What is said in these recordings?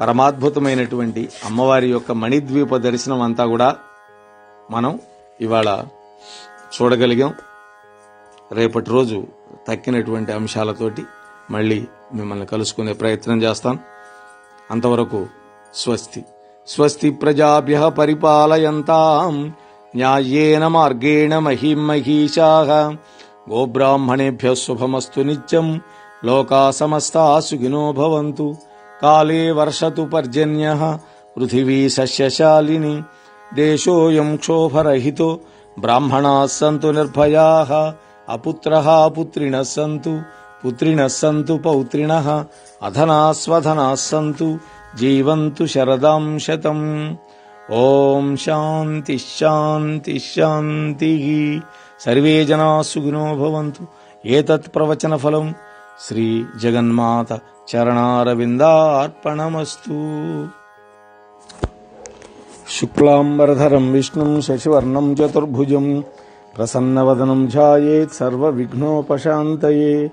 పరమాద్భుతమైనటువంటి అమ్మవారి యొక్క మణిద్వీప దర్శనం అంతా కూడా మనం ఇవాళ చూడగలిగాం. రేపటి రోజు తక్కినటువంటి అంశాలతోటి మళ్ళీ మిమ్మల్ని కలుసుకునే ప్రయత్నం చేస్తాం. అంతవరకు స్వస్తి. స్వస్తి ప్రజాభ్య పరిపాలయంతాం. న్యాయేన మార్గేణ మహిం మహిషా గోబ్రాహ్మణేభ్య శుభమస్తు నిత్యం. లోకా సమస్తా సుఖినో భవంతు. కాలే వర్షతు పర్జన్య పృథివీ సస్యశాలిని దేశోయం క్షోభరహితో బ్రాహ్మణా సంతు నిర్భయా అపుత్ర పుత్రిణ సంతు పుత్రిణ సంతు పౌత్రిణ అధనా స్వధనా సంతు జీవంతు శరదాం శతం ఓం శాంతి శాంతి శాంతి సర్వే జనా సుఖినో భవంతు ఏతత్ ప్రవచన ఫలం శ్రీ జగన్మాత చరణారవిందార్పణమస్తు. శుక్లాంబరధరం విష్ణుం శశివర్ణం చతుర్భుజం ప్రసన్నవదనం ధ్యాయేత్ సర్వవిఘ్నోపశాంతయే.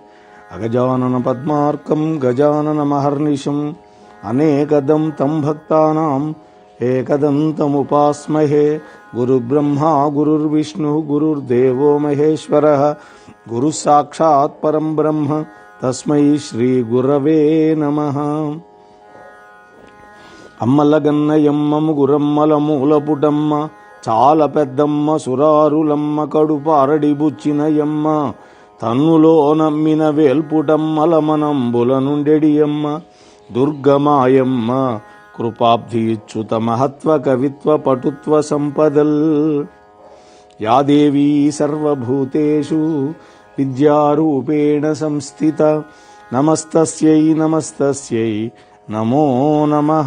అగజానన పద్మార్కం గజానన మహర్నిశం అనేకదం తం భక్తానాం ఏకదంతముపాస్మహే గురుబ్రహ్మా గురుర్విష్ణు గురుర్దేవో మహేశ్వర. గురు సాక్షాత్ పరం బ్రహ్మ తస్మై శ్రీ గురవే నమః. అమ్మలగన్నయమ్మ ముగురమ్మల మూలపుటమ్మ చాలా పెద్దమ్మ సురారులమ్మ కడుపారడి బుచ్చినయమ్మ తన్నులో నమ్మిన వేల్పుటమ్మల మనంబుల నుండెడియమ్మ దుర్గమాయమ్మ కృపాబ్ధి ఇచ్చుత మహత్వ కవిత్వ పటుత్వ సంపదల్. యాదేవీ సర్వభూతేషు విద్యారూపేణ సంస్థిత. నమస్తస్యై నమస్తస్యై. నమో నమ.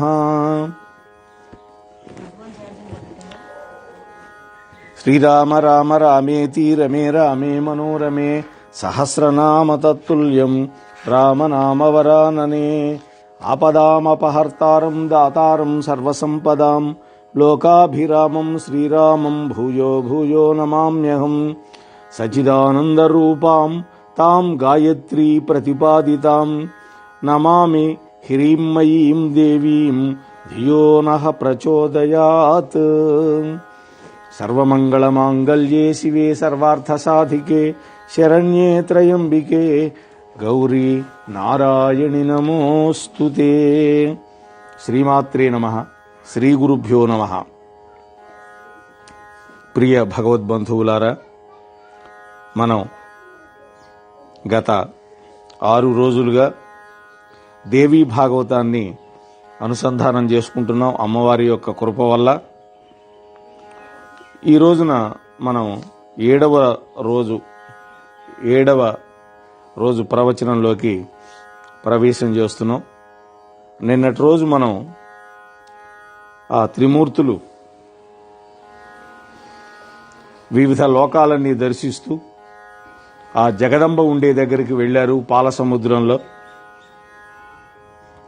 శ్రీరామ రామ రామేతి రమే రామే మనోరమే సహస్రనామ తత్తుల్యం రామనామవరాననే ఆపదామపహర్తారం దాతారం సర్వసంపదాం లోకాభిరామం శ్రీరామం భూయో భూయో నమామ్యహం. సచిదానందరూపాం తాం గాయత్రీ ప్రతిపాదితాం. నమామి హ్రీమ్మయీం దేవీం ధియో నః ప్రచోదయాత్. సర్వమంగళమాంగళ్యే శివే సర్వార్థసాధికే శరణ్యే త్రయంబికే. గౌరీ నారాయణి నమోస్తుతే శ్రీమాత్రే నమ శ్రీ గురుభ్యో నమ. ప్రియ భగవద్బంధువులారా మనం గత ఆరు రోజులుగా దేవీ భాగవతాన్ని అనుసంధానం చేసుకుంటున్నాం అమ్మవారి యొక్క కృప వల్ల. ఈ రోజున మనం ఏడవ రోజు ఏడవ రోజు ప్రవచనంలోకి ప్రవేశం చేస్తున్నాం. నిన్నటి రోజు మనం ఆ త్రిమూర్తులు వివిధ లోకాలన్నీ దర్శిస్తూ ఆ జగదంబ ఉండే దగ్గరికి వెళ్ళారు పాల సముద్రంలో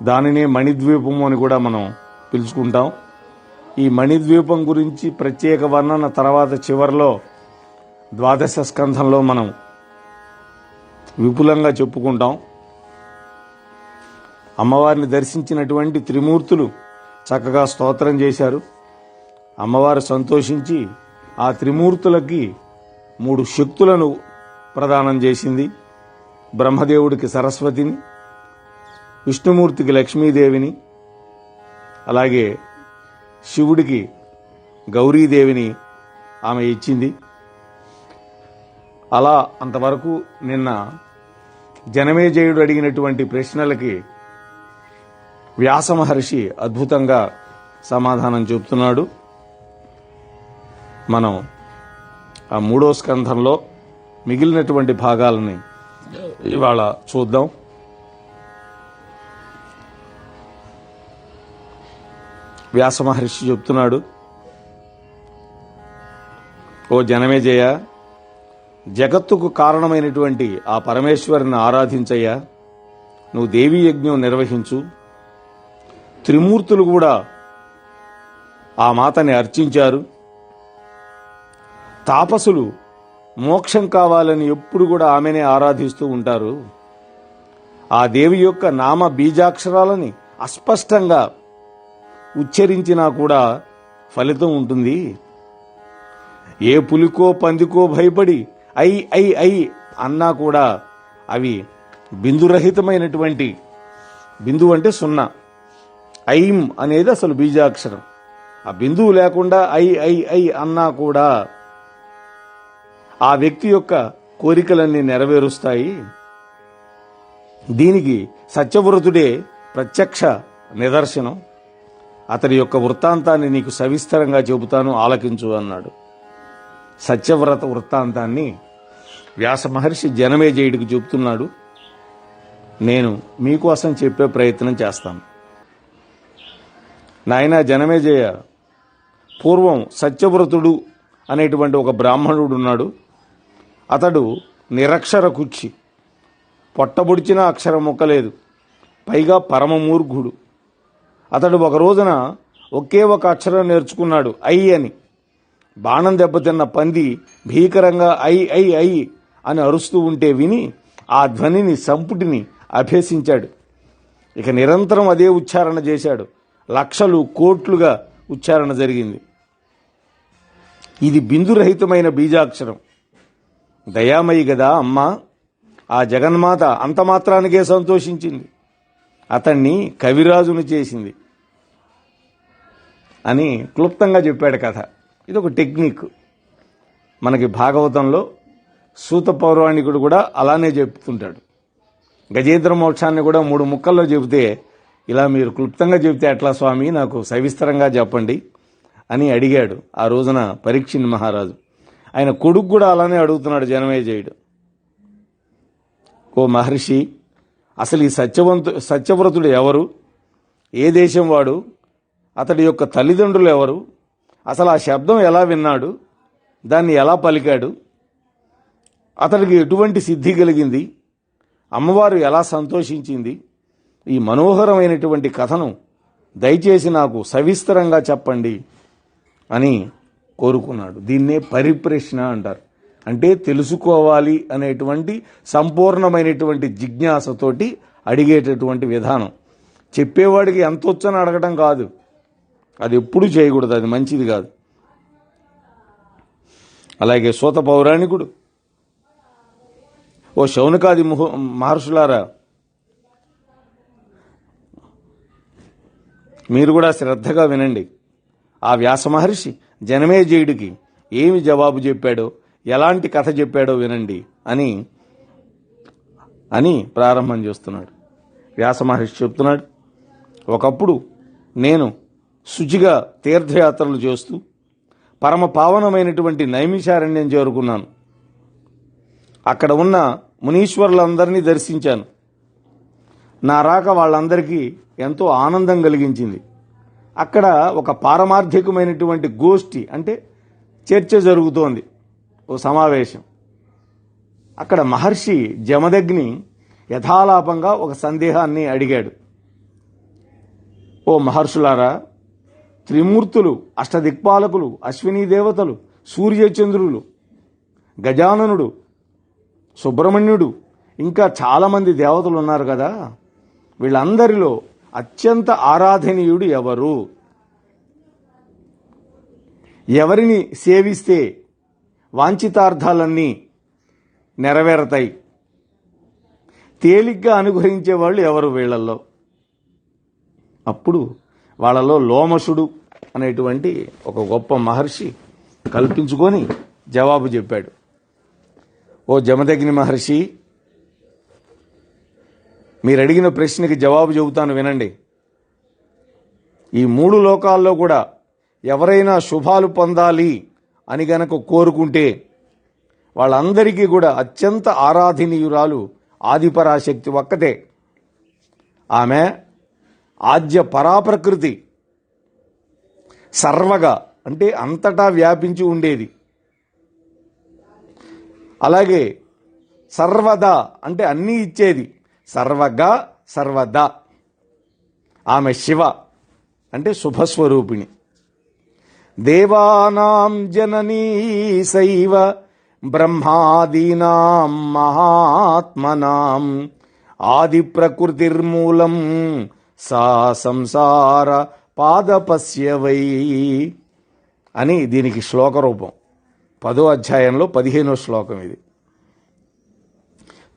దానినే మణిద్వీపం అని కూడా మనం పిలుచుకుంటాం. ఈ మణిద్వీపం గురించి ప్రత్యేక వర్ణన తర్వాత చివరిలో ద్వాదశ స్కంధంలో మనం విపులంగా చెప్పుకుంటాం. అమ్మవారిని దర్శించినటువంటి త్రిమూర్తులు చక్కగా స్తోత్రం చేశారు. అమ్మవారు సంతోషించి ఆ త్రిమూర్తులకి మూడు శక్తులను ప్రదానం చేసింది బ్రహ్మదేవుడికి సరస్వతిని విష్ణుమూర్తికి లక్ష్మీదేవిని అలాగే శివుడికి గౌరీదేవిని ఆమె ఇచ్చింది. అలా అంతవరకు నిన్న జనమేజయుడు అడిగినటువంటి ప్రశ్నలకి వ్యాసమహర్షి అద్భుతంగా సమాధానం చెబుతున్నాడు. మనం ఆ మూడో స్కంధంలో మిగిలినటువంటి భాగాలని ఇవాళ చూద్దాం. వ్యాస మహర్షి చెప్తున్నాడు ఓ జనమేజయ జగత్తుకు కారణమైనటువంటి ఆ పరమేశ్వరుని ఆరాధించయ్యా. నువ్వు దేవీ యజ్ఞం నిర్వహించు. త్రిమూర్తులు కూడా ఆ మాతని అర్చించారు. తాపసులు మోక్షం కావాలని ఎప్పుడు కూడా ఆమెనే ఆరాధిస్తూ ఉంటారు. ఆ దేవి యొక్క నామ బీజాక్షరాలని అస్పష్టంగా ఉచ్చరించినా కూడా ఫలితం ఉంటుంది. ఏ పులికో పందికో భయపడి ఐ ఐ ఐ అన్నా కూడా అవి బిందురహితమైనటువంటి బిందు అంటే సున్నా. ఐం అనేది అసలు బీజాక్షరం. ఆ బిందువు లేకుండా ఐ ఐ ఐ అన్నా కూడా ఆ వ్యక్తి యొక్క కోరికలన్నీ నెరవేరుస్తాయి. దీనికి సత్యవ్రతుడే ప్రత్యక్ష నిదర్శనం. అతని యొక్క వృత్తాంతాన్ని నీకు సవిస్తరంగా చెబుతాను ఆలకించు అన్నాడు. సత్యవ్రత వృత్తాంతాన్ని వ్యాస మహర్షి జనమేజయుడికి చెబుతున్నాడు. నేను మీకోసం చెప్పే ప్రయత్నం చేస్తాను. నాయన జనమేజయ పూర్వం సత్యవ్రతుడు అనేటువంటి ఒక బ్రాహ్మణుడు ఉన్నాడు. అతడు నిరక్షర కుచ్చి పొట్టబుడిచిన అక్షరం మొక్కలేదు పైగా పరమమూర్ఘుడు. అతడు ఒక రోజున ఒకే ఒక అక్షరం నేర్చుకున్నాడు ఐ అని. బాణం దెబ్బతిన్న పంది భీకరంగా ఐ ఐ ఐ అని అరుస్తూ ఉంటే విని ఆ ధ్వనిని సంపుటిని అభ్యసించాడు. ఇక నిరంతరం అదే ఉచ్చారణ చేశాడు. లక్షలు కోట్లుగా ఉచ్చారణ జరిగింది. ఇది బిందురహితమైన బీజాక్షరం. దయామయి గదా అమ్మ. ఆ జగన్మాత అంత మాత్రానికే సంతోషించింది. అతన్ని కవిరాజును చేసింది. అని క్లుప్తంగా చెప్పాడు కథ. ఇది ఒక టెక్నిక్. మనకి భాగవతంలో సూత పౌరాణికుడు కూడా అలానే చెప్తుంటాడు. గజేంద్ర మోక్షాన్ని కూడా మూడు ముక్కల్లో చెబితే ఇలా మీరు క్లుప్తంగా చెబితే ఎట్లా స్వామి నాకు సవిస్తరంగా చెప్పండి అని అడిగాడు ఆ రోజున పరీక్షిన్ మహారాజు. ఆయన కొడుకు కూడా అలానే అడుగుతున్నాడు జనమేజయుడు. ఓ మహర్షి అసలు ఈ సత్యవంతు సత్యవ్రతుడు ఎవరు? ఏ దేశం వాడు? అతడి యొక్క తల్లిదండ్రులు ఎవరు? అసలు ఆ శబ్దం ఎలా విన్నాడు? దాన్ని ఎలా పలికాడు? అతడికి ఎటువంటి సిద్ధి కలిగింది? అమ్మవారు ఎలా సంతోషించింది? ఈ మనోహరమైనటువంటి కథను దయచేసి నాకు సవిస్తరంగా చెప్పండి అని కోరుకున్నాడు. దీన్నే పరిప్రశ్న అంటారు. అంటే తెలుసుకోవాలి అనేటువంటి సంపూర్ణమైనటువంటి జిజ్ఞాసతోటి అడిగేటటువంటి విధానం. చెప్పేవాడికి ఎంత వచ్చని అడగటం కాదు. అది ఎప్పుడు చేయకూడదు. అది మంచిది కాదు. అలాగే సూత పౌరాణికుడు. ఓ శౌనకాది ముహు మహర్షులారా మీరు కూడా శ్రద్ధగా వినండి. ఆ వ్యాస మహర్షి జనమేజయుడికి ఏమి జవాబు చెప్పాడో ఎలాంటి కథ చెప్పాడో వినండి అని అని ప్రారంభం చేస్తున్నాడు. వ్యాస మహర్షి చెప్తున్నాడు ఒకప్పుడు నేను శుచిగా తీర్థయాత్రలు చేస్తూ పరమ పావనమైనటువంటి నైమిషారణ్యం చేరుకున్నాను. అక్కడ ఉన్న మునీశ్వరులందరినీ దర్శించాను. నా రాక వాళ్ళందరికీ ఎంతో ఆనందం కలిగించింది. అక్కడ ఒక పారమార్థికమైనటువంటి గోష్ఠి అంటే చర్చ జరుగుతోంది ఓ సమావేశం. అక్కడ మహర్షి జమదగ్ని యథాలాపంగా ఒక సందేహాన్ని అడిగాడు. ఓ మహర్షులారా త్రిమూర్తులు అష్టదిక్పాలకులు అశ్వినీ దేవతలు సూర్యచంద్రులు గజాననుడు సుబ్రహ్మణ్యుడు ఇంకా చాలామంది దేవతలు ఉన్నారు కదా. వీళ్ళందరిలో అత్యంత ఆరాధనీయుడు ఎవరు? ఎవరిని సేవిస్తే వాంఛితార్థాలన్నీ నెరవేరతాయి? తేలిగ్గా అనుగ్రహించే వాళ్ళు ఎవరు వీళ్ళల్లో? అప్పుడు వాళ్ళలో లోమసుడు అనేటువంటి ఒక గొప్ప మహర్షి కల్పించుకొని జవాబు చెప్పాడు. ఓ జమదగ్ని మహర్షి మీరు అడిగిన ప్రశ్నకి జవాబు చెబుతాను వినండి. ఈ మూడు లోకాల్లో కూడా ఎవరైనా శుభాలు పొందాలి అని గనక కోరుకుంటే వాళ్ళందరికీ కూడా అత్యంత ఆరాధనీయురాలు ఆదిపరాశక్తి ఒక్కతే. ఆమె ఆద్య పరాప్రకృతి సర్వగా అంటే అంతటా వ్యాపించి ఉండేది. అలాగే సర్వదా అంటే అన్నీ ఇచ్చేది. సర్వగా సర్వదా. ఆమె శివ అంటే శుభస్వరూపిణి. దేవానాం జననీ సైవ బ్రహ్మాదీనాం మహాత్మనాం. ఆది ప్రకృతిర్మూలం సా సంసార పాదపస్యవై అని దీనికి శ్లోక రూపం పదో అధ్యాయంలో పదిహేనో శ్లోకం ఇది.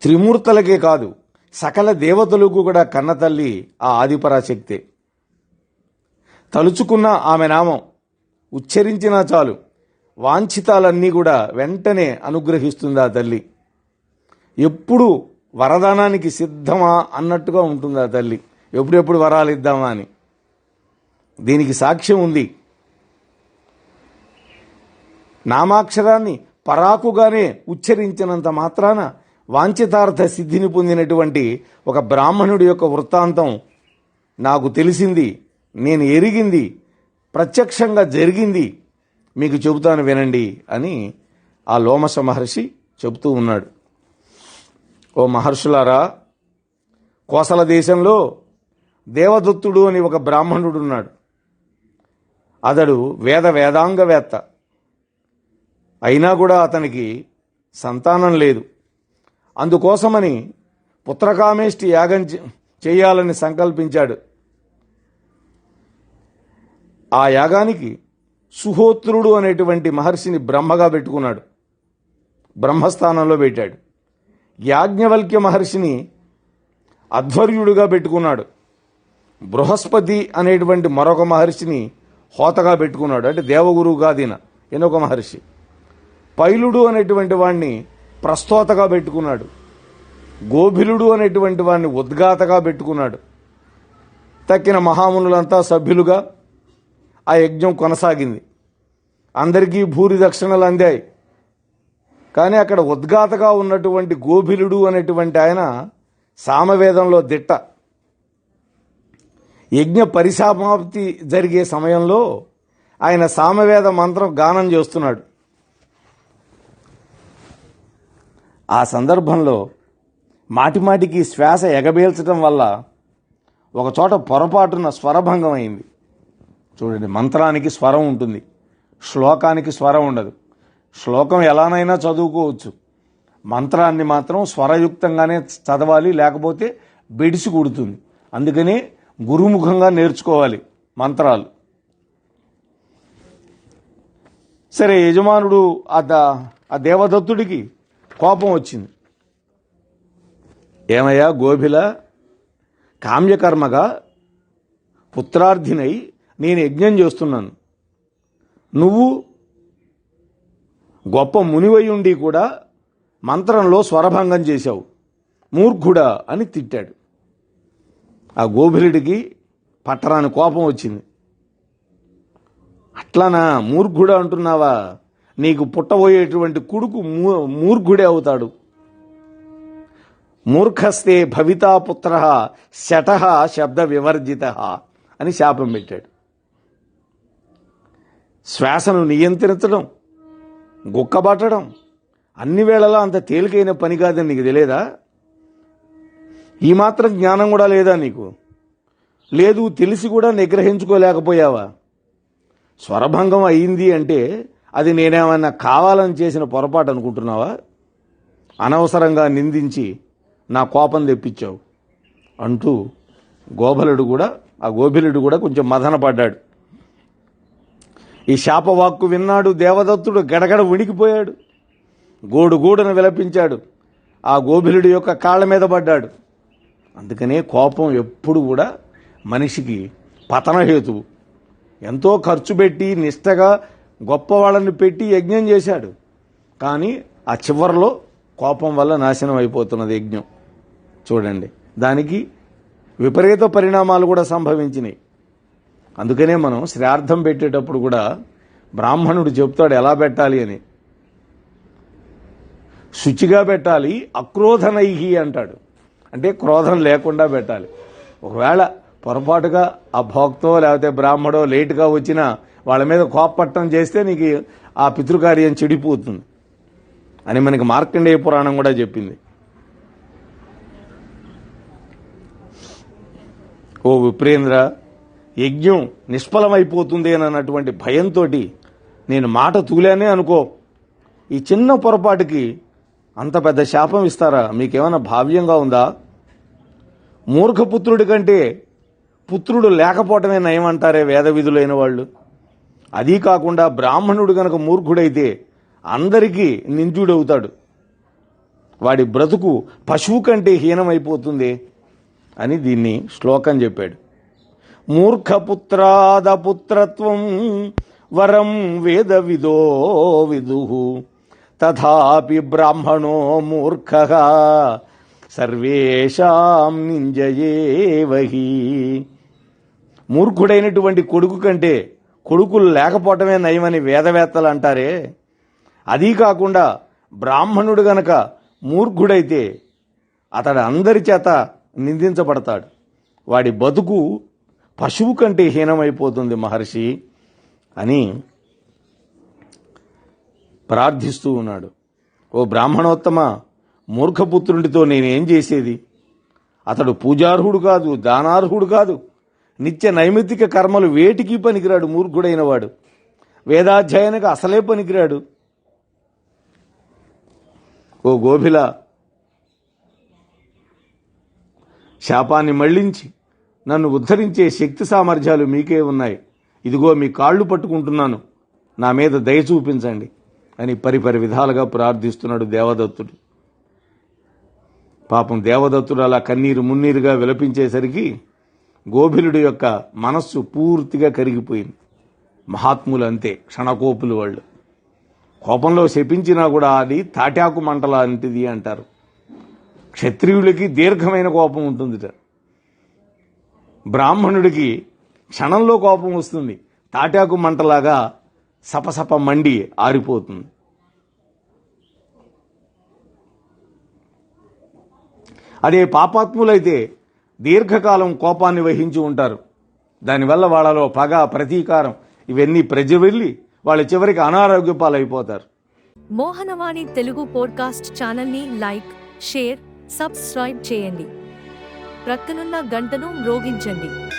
త్రిమూర్తులకే కాదు సకల దేవతలకు కూడా కన్నతల్లి ఆ ఆదిపరాశక్తే. తలుచుకున్న ఆమె నామం ఉచ్చరించినా చాలు వాంఛితాలన్నీ కూడా వెంటనే అనుగ్రహిస్తుంది ఆ తల్లి. ఎప్పుడు వరదానానికి సిద్ధమా అన్నట్టుగా ఉంటుంది ఆ తల్లి. ఎప్పుడెప్పుడు వరాలు ఇద్దామా అని. దీనికి సాక్ష్యం ఉంది. నామాక్షరాన్ని పరాకుగానే ఉచ్చరించినంత మాత్రాన వాంఛితార్థ సిద్ధిని పొందినటువంటి ఒక బ్రాహ్మణుడి యొక్క వృత్తాంతం నాకు తెలిసింది నేను ఎరిగింది ప్రత్యక్షంగా జరిగింది మీకు చెబుతాను వినండి అని ఆ లోమస మహర్షి చెబుతూ ఉన్నాడు. ఓ మహర్షులారా కోసల దేశంలో దేవదత్తుడు అని ఒక బ్రాహ్మణుడు ఉన్నాడు. అతడు వేద వేదాంగవేత్త. అయినా కూడా అతనికి సంతానం లేదు. అందుకోసమని పుత్రకామేష్టి యాగం చేయాలని సంకల్పించాడు. ఆ యాగానికి సుహోత్రుడు అనేటువంటి మహర్షిని బ్రహ్మగా పెట్టుకున్నాడు. బ్రహ్మస్థానంలో పెట్టాడు. యాజ్ఞవల్క్య మహర్షిని అధ్వర్యుడిగా పెట్టుకున్నాడు. బృహస్పతి అనేటువంటి మరొక మహర్షిని హోతగా పెట్టుకున్నాడు. అంటే దేవగురువు కాదిన ఈయనొక మహర్షి. పైలుడు అనేటువంటి వాణ్ణి ప్రస్తోతగా పెట్టుకున్నాడు. గోభిలుడు అనేటువంటి వాడిని ఉద్గాతగా పెట్టుకున్నాడు. తక్కిన మహామునులంతా సభ్యులుగా ఆ యజ్ఞం కొనసాగింది. అందరికీ భూరి దక్షిణలు అందాయి. కానీ అక్కడ ఉద్గాతగా ఉన్నటువంటి గోభిలుడు అనేటువంటి ఆయన సామవేదంలో దిట్ట. యజ్ఞ పరిసమాప్తి జరిగే సమయంలో ఆయన సామవేద మంత్రం గానం చేస్తున్నాడు. ఆ సందర్భంలో మాటిమాటికి శ్వాస ఎగబేల్చడం వల్ల ఒకచోట పొరపాటున స్వరభంగం అయింది. చూడండి మంత్రానికి స్వరం ఉంటుంది. శ్లోకానికి స్వరం ఉండదు. శ్లోకం ఎలానైనా చదువుకోవచ్చు. మంత్రాన్ని మాత్రం స్వరయుక్తంగానే చదవాలి లేకపోతే బెడిసి కుడుతుంది. అందుకని గురుముఖంగా నేర్చుకోవాలి మంత్రాలు. సరే యజమానుడు ఆ ద- ఆ దేవదత్తుడికి కోపం వచ్చింది. ఏమయ్యా గోభిల? కామ్యకర్మగా? పుత్రార్థినై నేను యజ్ఞం చేస్తున్నాను. నువ్వు గొప్ప మునివై ఉండి కూడా మంత్రంలో స్వరభంగం చేశావు. మూర్ఖుడా అని తిట్టాడు. ఆ గోభిలుడికి పట్టరాని కోపం వచ్చింది. అట్లానా మూర్ఖుడా అంటున్నావా? నీకు పుట్టబోయేటువంటి కొడుకు మూ- మూర్ఖుడే అవుతాడు. మూర్ఖస్తే భవితా పుత్ర శట శబ్ద వివర్జిత అని శాపం పెట్టాడు. శ్వాసను నియంత్రించడం గుక్కబట్టడం అన్ని వేళలా అంత తేలికైన పని కాదని నీకు తెలియదా? ఈ మాత్రం జ్ఞానం కూడా లేదా నీకు? లేదు తెలిసి కూడా నిగ్రహించుకోలేకపోయావా? స్వరభంగం అయింది అంటే అది నేనేమన్నా కావాలని చేసిన పొరపాటు అనుకుంటున్నావా? అనవసరంగా నిందించి నా కోపం తెప్పించావు అంటూ గోబలుడు కూడా ఆ గోభిలుడు కూడా కొంచెం మదనపడ్డాడు ఈ శాపవాక్కు విన్నాడు దేవదత్తుడు గడగడ ఉణికిపోయాడు. గోడుగూడును విలపించాడు. ఆ గోభిలుడి యొక్క కాళ్ళ మీద పడ్డాడు. అందుకనే కోపం ఎప్పుడు కూడా మనిషికి పతనహేతువు. ఎంతో ఖర్చు పెట్టి నిష్టగా గొప్ప వాళ్ళని పెట్టి యజ్ఞం చేశాడు. కానీ ఆ చివరిలో కోపం వల్ల నాశనం అయిపోతున్నది యజ్ఞం. చూడండి. దానికి విపరీత పరిణామాలు కూడా సంభవించినాయి. అందుకనే మనం శ్రార్థం పెట్టేటప్పుడు కూడా బ్రాహ్మణుడు చెప్తాడు ఎలా పెట్టాలి? అని. శుచిగా పెట్టాలి అక్రోధనైహి అంటాడు. అంటే క్రోధం లేకుండా పెట్టాలి. ఒకవేళ పొరపాటుగా ఆ భోక్తో లేకపోతే బ్రాహ్మడో లేటుగా వచ్చిన వాళ్ళ మీద కోపపట్టం చేస్తే నీకు ఆ పితృకార్యం చెడిపోతుంది. అని మనకి మార్కండేయ పురాణం కూడా చెప్పింది. ఓ విప్రేంద్ర యజ్ఞం నిష్ఫలమైపోతుంది అని అన్నటువంటి భయంతో నేను మాట తూలానే అనుకో. ఈ చిన్న పొరపాటుకి అంత పెద్ద శాపం ఇస్తారా? మీకేమైనా భావ్యంగా ఉందా? మూర్ఖపుత్రుడి కంటే పుత్రుడు లేకపోవటమే నయమంటారే వేద విధులైన వాళ్ళు. అదీ కాకుండా బ్రాహ్మణుడు గనక మూర్ఖుడైతే అందరికీ నింజుడవుతాడు. వాడి బ్రతుకు పశువు కంటే హీనమైపోతుంది అని దీన్ని శ్లోకం చెప్పాడు. మూర్ఖపుత్రాదపుత్రత్వం వరం వేద విదో విదు తథాపి బ్రాహ్మణో మూర్ఖ. సర్వేషాం నింజయేవహి మూర్ఖుడైనటువంటి కొడుకు కంటే కొడుకులు లేకపోవటమే నయమని వేదవేత్తలు అంటారే? అదీ కాకుండా బ్రాహ్మణుడు గనక మూర్ఖుడైతే అతడు అందరి చేత నిందించబడతాడు. వాడి బతుకు పశువు కంటే హీనమైపోతుంది మహర్షి అని ప్రార్థిస్తూ ఉన్నాడు. ఓ బ్రాహ్మణోత్తమ మూర్ఖపుత్రుడితో నేనేం చేసేది? అతడు పూజార్హుడు కాదు దానార్హుడు కాదు. నిత్య నైమిత్తిక కర్మలు వేటికి పనికిరాడు మూర్ఖుడైన వాడు వేదాధ్యయనకు అసలే పనికిరాడు. ఓ గోభిల శాపాన్ని మళ్ళించి నన్ను ఉద్ధరించే శక్తి సామర్థ్యాలు మీకే ఉన్నాయి. ఇదిగో మీ కాళ్ళు పట్టుకుంటున్నాను. నా మీద దయ చూపించండి అని పరిపరి విధాలుగా ప్రార్థిస్తున్నాడు దేవదత్తుడు. పాపం దేవదత్తుడు అలా కన్నీరు మున్నీరుగా విలపించేసరికి గోభిలుడి యొక్క మనస్సు పూర్తిగా కరిగిపోయింది. మహాత్ములు అంతే క్షణకోపులు వాళ్ళు. కోపంలో శపించినా కూడా అది తాటాకు మంటల అంటిది అంటారు. క్షత్రియులకి దీర్ఘమైన కోపం ఉంటుందిట. బ్రాహ్మణుడికి క్షణంలో కోపం వస్తుంది. తాటాకు మంటలాగా సపసప మండి ఆరిపోతుంది. అదే పాపాత్ములైతే దీర్ఘకాలం కోపాన్ని వహించి ఉంటారు. దానివల్ల వాళ్ళలో పగ ప్రతీకారం ఇవన్నీ ప్రజ్వెళ్ళి వాళ్ళ చివరికి అనారోగ్య పాలైపోతారు. మోహనవాణి తెలుగు పోడ్కాస్ట్ ఛానల్ని లైక్ షేర్ సబ్స్క్రైబ్ చేయండి. ప్రక్కనున్న గంటను మ్రోగించండి.